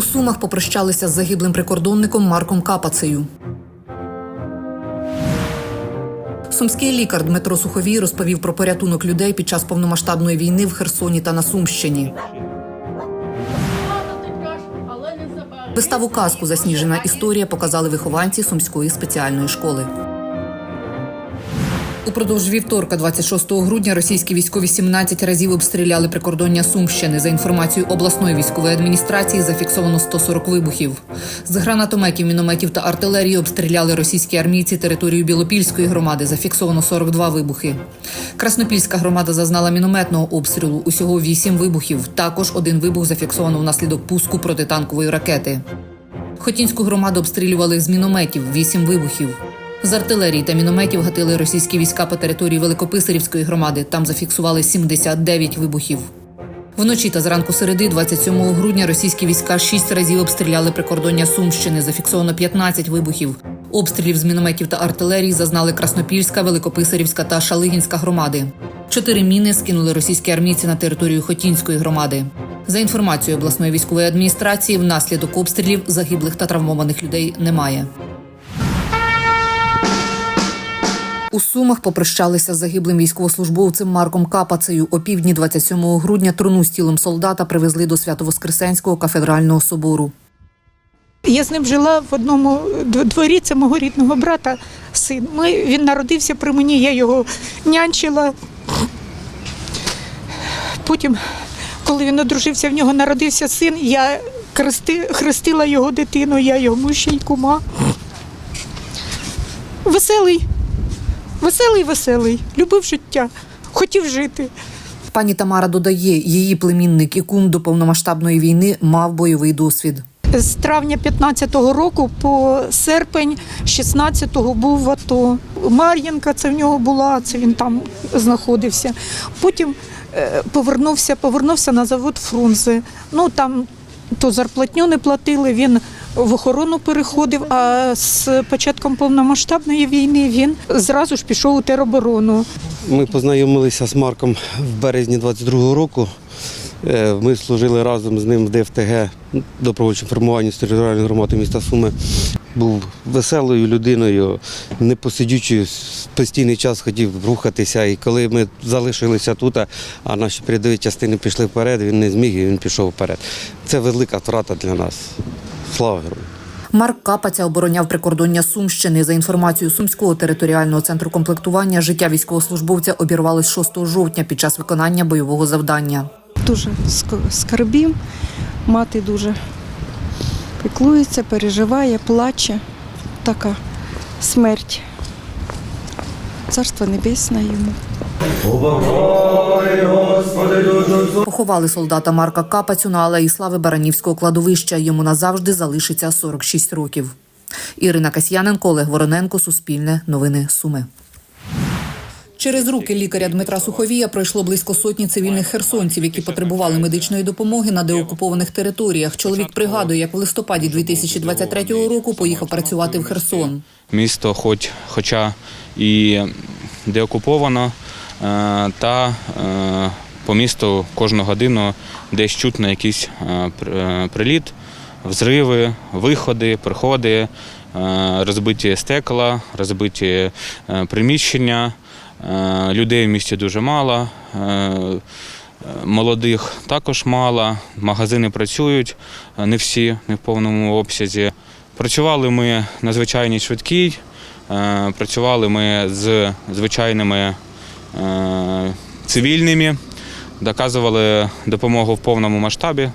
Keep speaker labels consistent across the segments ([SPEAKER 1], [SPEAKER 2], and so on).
[SPEAKER 1] У Сумах попрощалися з загиблим прикордонником Марком Капацею. Сумський лікар Дмитро Суховій розповів про порятунок людей під час повномасштабної війни в Херсоні та на Сумщині. Виставу казку Засніжена історія показали вихованці сумської спеціальної школи. Упродовж вівторка, 26 грудня, російські військові 17 разів обстріляли прикордоння Сумщини. За інформацією обласної військової адміністрації, зафіксовано 140 вибухів. З гранатометів, мінометів та артилерії обстріляли російські армійці територію Білопільської громади. Зафіксовано 42 вибухи. Краснопільська громада зазнала мінометного обстрілу. Усього 8 вибухів. Також один вибух зафіксовано внаслідок пуску протитанкової ракети. Хотінську громаду обстрілювали з мінометів, 8 вибухів. З артилерії та мінометів гатили російські війська по території Великописарівської громади. Там зафіксували 79 вибухів. Вночі та зранку середи, 27 грудня, російські війська шість разів обстріляли прикордоння Сумщини. Зафіксовано 15 вибухів. Обстрілів з мінометів та артилерії зазнали Краснопільська, Великописарівська та Шалигінська громади. Чотири міни скинули російські армійці на територію Хотінської громади. За інформацією обласної військової адміністрації, внаслідок обстрілів загиблих та травмованих людей немає. У Сумах попрощалися з загиблим військовослужбовцем Марком Капацею. О півдні 27 грудня труну з тілом солдата привезли до Свято-Воскресенського кафедрального собору.
[SPEAKER 2] Я з ним жила в одному дворі, це мого рідного брата син. Ми, він народився при мені, я його нянчила. Потім, коли він одружився, в нього народився син, я хрести, хрестила його дитину, я йому ще й кума. Веселий, веселий, веселий, любив життя, хотів жити.
[SPEAKER 1] Пані Тамара додає, її племінник і кум до повномасштабної війни мав бойовий досвід.
[SPEAKER 2] З травня 15-го року по серпень 16-го був в АТО. Мар'їнка це в нього була, це він там знаходився. Потім е, повернувся, повернувся на завод Фрунзе. Ну там то зарплатню не платили, він в охорону переходив, а з початком повномасштабної війни він зразу ж пішов у тероборону.
[SPEAKER 3] Ми познайомилися з Марком в березні 22-го року. Е, Ми служили разом з ним в ДФТГ добровольчому формуванні з територіальної громади міста Суми. Був веселою людиною, непосидючою, постійний час хотів рухатися. І коли ми залишилися тут, а наші передові частини пішли вперед, він не зміг і він пішов вперед. Це велика втрата для нас. Слава герою!
[SPEAKER 1] Марк Капаця обороняв прикордоння Сумщини. За інформацією Сумського територіального центру комплектування, життя військовослужбовця обірвалось 6 жовтня під час виконання бойового завдання.
[SPEAKER 4] дуже ск- скорбів. Мати дуже піклується, переживає, плаче. Така смерть. Царство небесне йому.
[SPEAKER 1] Поховали солдата Марка Капацю на алеї слави Баранівського кладовища. Йому назавжди залишиться 46 років. Ірина Касьяненко, Олег Вороненко, Суспільне, Новини Суми. Через руки лікаря Дмитра Суховія пройшло близько сотні цивільних херсонців, які потребували медичної допомоги на деокупованих територіях. Чоловік пригадує, як в листопаді 2023 року поїхав працювати в Херсон.
[SPEAKER 5] Місто, хоч, хоча і деокуповано, та е, по місту кожну годину десь чутно якийсь е, е, приліт, взриви, виходи, приходи, е, розбиті стекла, розбиті е, приміщення. Е, Людей в місті дуже мало. е, Молодих також мало, магазини працюють, е, не всі, не в повному обсязі. Працювали ми на звичайній швидкій, е, працювали ми з звичайними е, цивільними, доказували допомогу в повному масштабі.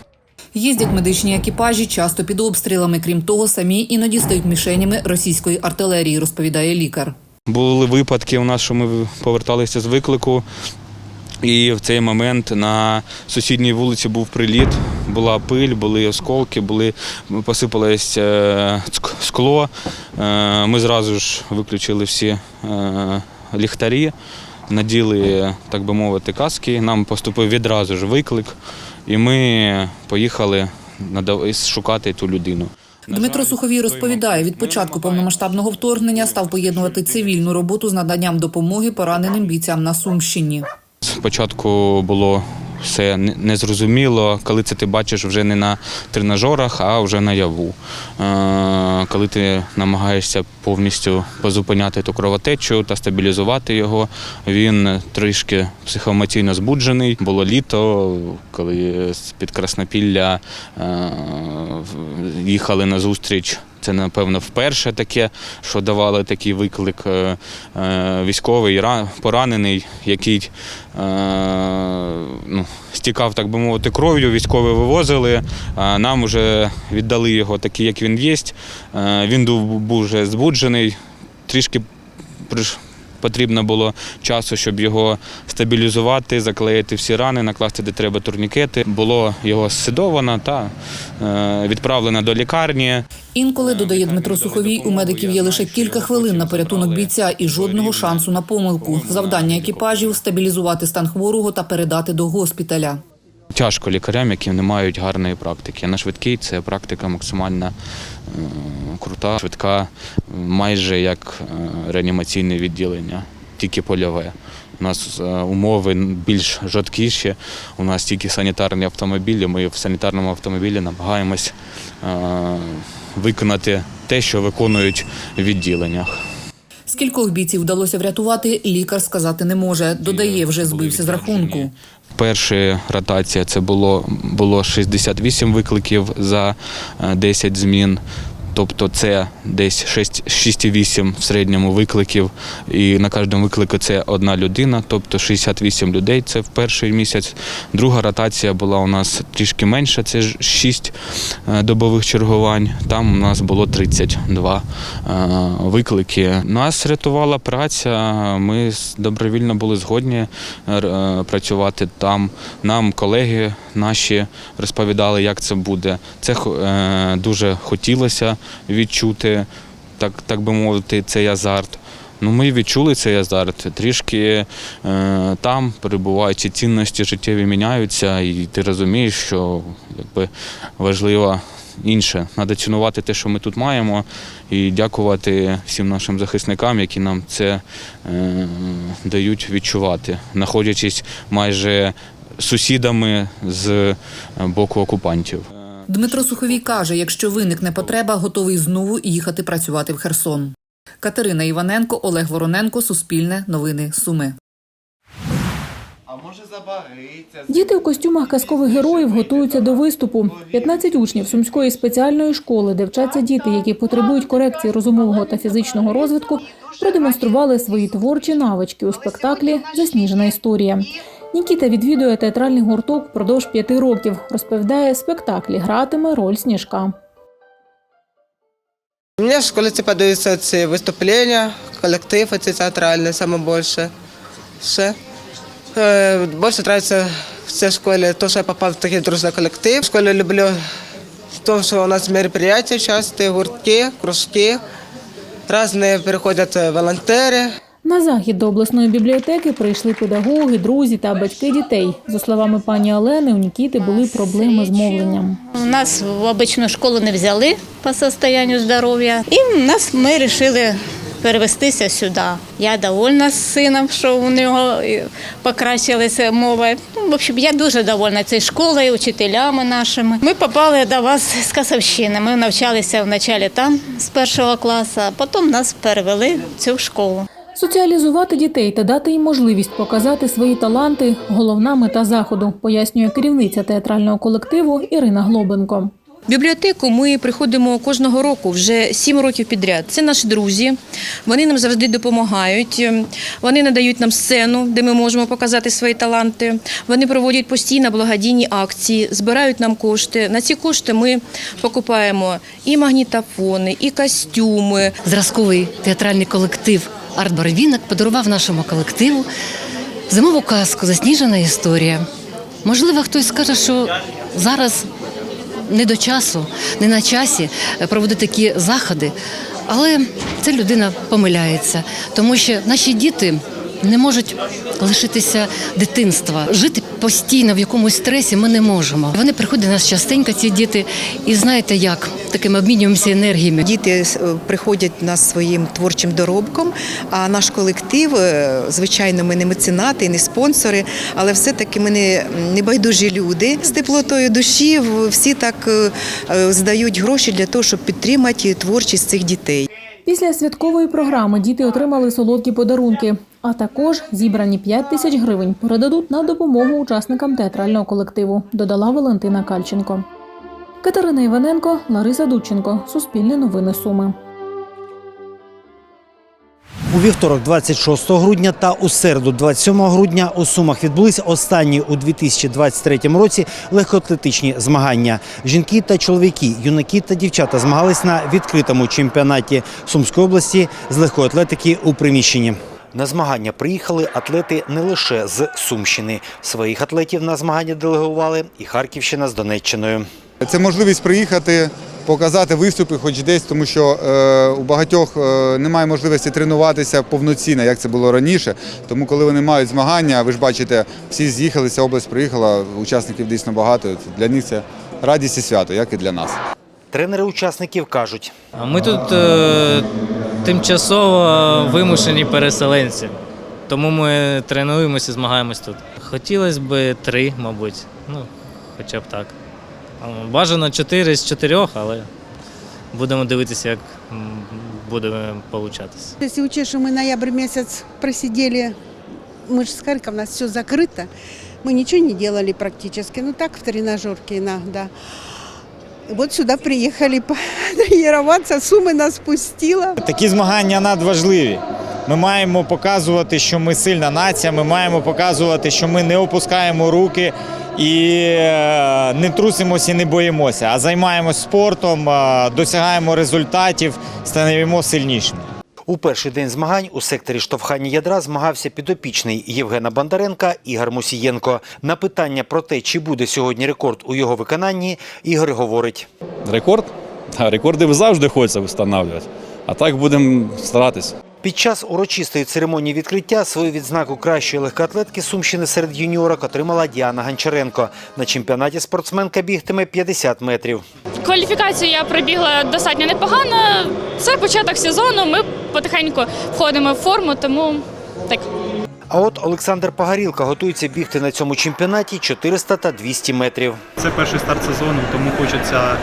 [SPEAKER 1] Їздять медичні екіпажі часто під обстрілами. Крім того, самі іноді стають мішенями російської артилерії, розповідає лікар.
[SPEAKER 5] Були випадки у нас, що ми поверталися з виклику, і в цей момент на сусідній вулиці був приліт, була пиль, були осколки, були, посипалось е, скло. Е, Ми зразу ж виключили всі е, ліхтарі, наділи, так би мовити, каски. Нам поступив відразу ж виклик, і ми поїхали шукати ту людину.
[SPEAKER 1] Дмитро Суховій розповідає, від початку повномасштабного вторгнення став поєднувати цивільну роботу з наданням допомоги пораненим бійцям на Сумщині.
[SPEAKER 5] Спочатку було все незрозуміло, коли це ти бачиш вже не на тренажерах, а вже наяву. Коли ти намагаєшся повністю позупиняти ту кровотечу та стабілізувати його, він трішки психоемоційно збуджений. Було літо, коли з-під Краснопілля е, їхали на зустріч. Це, напевно, вперше таке, що давали такий виклик е, е, військовий поранений, який е, ну, стікав, так би мовити, кров'ю. Військові вивозили. А нам вже віддали його такий, як він є. Він був вже збуджений, трішки потрібно було часу, щоб його стабілізувати, заклеїти всі рани, накласти де треба турнікети. Було його сседовано та е, відправлено до лікарні.
[SPEAKER 1] Інколи додає Дмитро Суховій, у медиків є лише кілька хвилин на порятунок бійця і жодного шансу на помилку. Завдання екіпажів стабілізувати стан хворого та передати до госпіталя.
[SPEAKER 5] Тяжко лікарям, які не мають гарної практики. На швидкій це практика максимально е, крута, швидка, майже як е, реанімаційне відділення, тільки польове. У нас е, умови більш жорсткіші, у нас тільки санітарні автомобілі. Ми в санітарному автомобілі намагаємось виконати те, що виконують в відділеннях.
[SPEAKER 1] Скількох бійців вдалося врятувати, лікар сказати не може. Додає, вже збився з рахунку.
[SPEAKER 5] Перша ротація це було, було 68 викликів за е, 10 змін. Тобто це десь 6 6,8 в середньому викликів, і на кожному виклику це одна людина, тобто 68 людей. Це в перший місяць. Друга ротація була у нас трішки менша, це 6 добових чергувань. Там у нас було 32 е, виклики. Нас рятувала праця. Ми добровільно були згодні е, працювати там. Нам колеги наші розповідали, як це буде. Це е, дуже хотілося відчути, так, так би мовити, цей азарт. Ну, ми відчули цей азарт. Трішки е, там, перебуваючи, цінності життєві міняються, і ти розумієш, що якби, важливо інше. Треба цінувати те, що ми тут маємо, і дякувати всім нашим захисникам, які нам це е, дають відчувати, знаходячись майже сусідами з е, боку окупантів.
[SPEAKER 1] Дмитро Суховій каже, якщо виникне потреба, готовий знову їхати працювати в Херсон. Катерина Іваненко, Олег Вороненко, Суспільне, Новини, Суми.
[SPEAKER 6] А може забариться?
[SPEAKER 7] Діти у костюмах казкових героїв готуються до виступу. 15 учнів сумської спеціальної школи, де вчаться діти, які потребують корекції розумового та фізичного розвитку, продемонстрували свої творчі навички у спектаклі Засніжена історія. Нікіта відвідує театральний гурток впродовж п'яти років. Розповідає, спектаклі гратиме роль сніжка.
[SPEAKER 8] Мені в школі це подобаються ці виступлення, колектив ці театральні саме більше. Ще. Е, Більше подобається в цій школі, то, що я попав в такий дружний колектив. В школі люблю те, що у нас мероприятия часті, гуртки, кружки. Різні приходять волонтери.
[SPEAKER 7] На захід до обласної бібліотеки прийшли педагоги, друзі та батьки дітей. За словами пані Олени, у Нікіти були проблеми з мовленням.
[SPEAKER 9] У Нас в обичну школу не взяли по состоянию здоров'я, і нас ми вирішили перевестися сюди. Я довольна з сином, що у нього покращилася мова. Ну, в общем, я дуже довольна цією школою, учителями нашими. Ми попали до вас з Касовщини. Ми навчалися вначалі там з першого класу, а потім нас перевели в цю школу.
[SPEAKER 7] Соціалізувати дітей та дати їм можливість показати свої таланти головна мета заходу, пояснює керівниця театрального колективу Ірина Глобенко.
[SPEAKER 10] В бібліотеку ми приходимо кожного року, вже сім років підряд. Це наші друзі. Вони нам завжди допомагають. Вони надають нам сцену, де ми можемо показати свої таланти. Вони проводять постійно благодійні акції, збирають нам кошти. На ці кошти ми покупаємо і магнітофони, і костюми.
[SPEAKER 11] зразковий театральний колектив Арт Барвінок подарував нашому колективу зимову казку Засніжена історія. Можливо, хтось скаже, що зараз не до часу, не на часі проводити такі заходи, але ця людина помиляється, тому що наші діти не можуть лишитися дитинства, жити постійно в якомусь стресі ми не можемо. Вони приходять до нас частенько, ці діти, і знаєте як, такими обмінюємося енергіями.
[SPEAKER 12] Діти е, приходять в нас своїм творчим доробком, а наш колектив, е, звичайно, ми не меценати, не спонсори, але все-таки ми не, не байдужі люди. З теплотою душі всі так е, здають гроші для того, щоб підтримати творчість цих дітей.
[SPEAKER 7] Після святкової програми діти отримали солодкі подарунки, а також зібрані 5 тисяч гривень передадуть на допомогу учасникам театрального колективу, додала Валентина Кальченко. Катерина Іваненко, Лариса Дудченко. Суспільне новини Суми.
[SPEAKER 13] У вівторок, 26 грудня та у середу, 27 грудня, у Сумах відбулися останні у 2023 році легкоатлетичні змагання. Жінки та чоловіки, юнаки та дівчата змагались на відкритому чемпіонаті Сумської області з легкої атлетики у приміщенні. На змагання приїхали атлети не лише з Сумщини. Своїх атлетів на змагання делегували і Харківщина з Донеччиною.
[SPEAKER 14] Це можливість приїхати, показати виступи, хоч десь, тому що е, у багатьох е, немає можливості тренуватися повноцінно, як це було раніше. Тому, коли вони мають змагання, ви ж бачите, всі з'їхалися, область приїхала, учасників дійсно багато. Для них це радість і свято, як і для нас.
[SPEAKER 13] Тренери учасників кажуть,
[SPEAKER 15] ми тут е, тимчасово вимушені переселенці. Тому ми тренуємося, змагаємось тут. Хотілося б три, мабуть. Ну, хоча б так. А, Бажано чотири з чотирьох, але будемо дивитися, як м, буде получатися.
[SPEAKER 16] Если учесть, что мы ноябрь месяц просидели, мы же с Харьков, у нас все закрыто, мы ничего не делали практически, ну так в тренажерке иногда. Вот сюди приїхали тренироваться, суми нас пустила.
[SPEAKER 17] Такі змагання надважливі. Ми маємо показувати, що ми сильна нація. Ми маємо показувати, що ми не опускаємо руки і е, не трусимося і не боїмося, а займаємось спортом, е, досягаємо результатів, стаємо сильнішими.
[SPEAKER 13] У перший день змагань у секторі штовхання ядра змагався підопічний Євгена Бондаренка Ігор Мусієнко. На питання про те, чи буде сьогодні рекорд у його виконанні, Ігор говорить.
[SPEAKER 18] Рекорд? Та, рекорди завжди хочеться встановлювати. А так будемо старатися.
[SPEAKER 13] Під час урочистої церемонії відкриття свою відзнаку кращої легкоатлетки Сумщини серед юніорок отримала Діана Гончаренко. На чемпіонаті спортсменка бігтиме 50 метрів.
[SPEAKER 19] Кваліфікацію я пробігла достатньо непогано. Це початок сезону. Ми потихеньку входимо в форму, тому так.
[SPEAKER 13] А от Олександр Пагарілка готується бігти на цьому чемпіонаті 400 та 200 метрів.
[SPEAKER 20] Це перший старт сезону, тому хочеться е,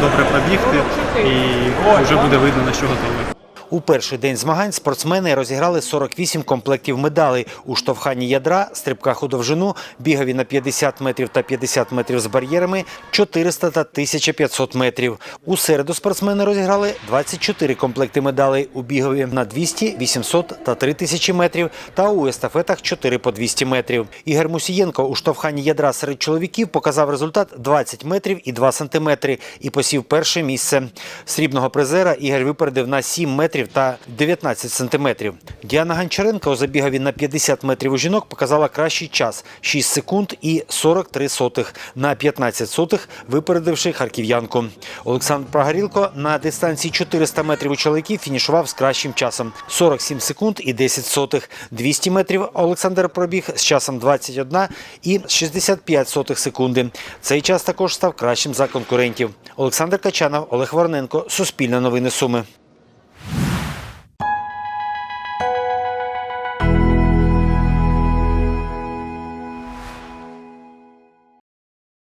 [SPEAKER 20] добре пробігти і вже буде видно на що готовий.
[SPEAKER 13] У перший день змагань спортсмени розіграли 48 комплектів медалей у штовханні ядра, стрибках у довжину, бігові на 50 метрів та 50 метрів з бар'єрами, 400 та 1500 метрів. У середу спортсмени розіграли 24 комплекти медалей у бігові на 200, 800 та 3000 метрів та у естафетах 4 по 200 метрів. Ігор Мусієнко у штовханні ядра серед чоловіків показав результат 20 метрів і 2 сантиметри і посів перше місце. Срібного призера Ігор випередив на 7 метрів та 19 сантиметрів. Діана Гончаренко у забігові на 50 метрів у жінок показала кращий час 6 секунд і 43 сотих на 15 сотих, випередивши харків'янку. Олександр Прогорілко на дистанції 400 метрів у чоловіків фінішував з кращим часом 47 секунд і 10 сотих. 200 метрів Олександр пробіг з часом 21 і 65 сотих секунди. Цей час також став кращим за конкурентів. Олександр Качанов, Олег Вороненко, Суспільне новини Суми.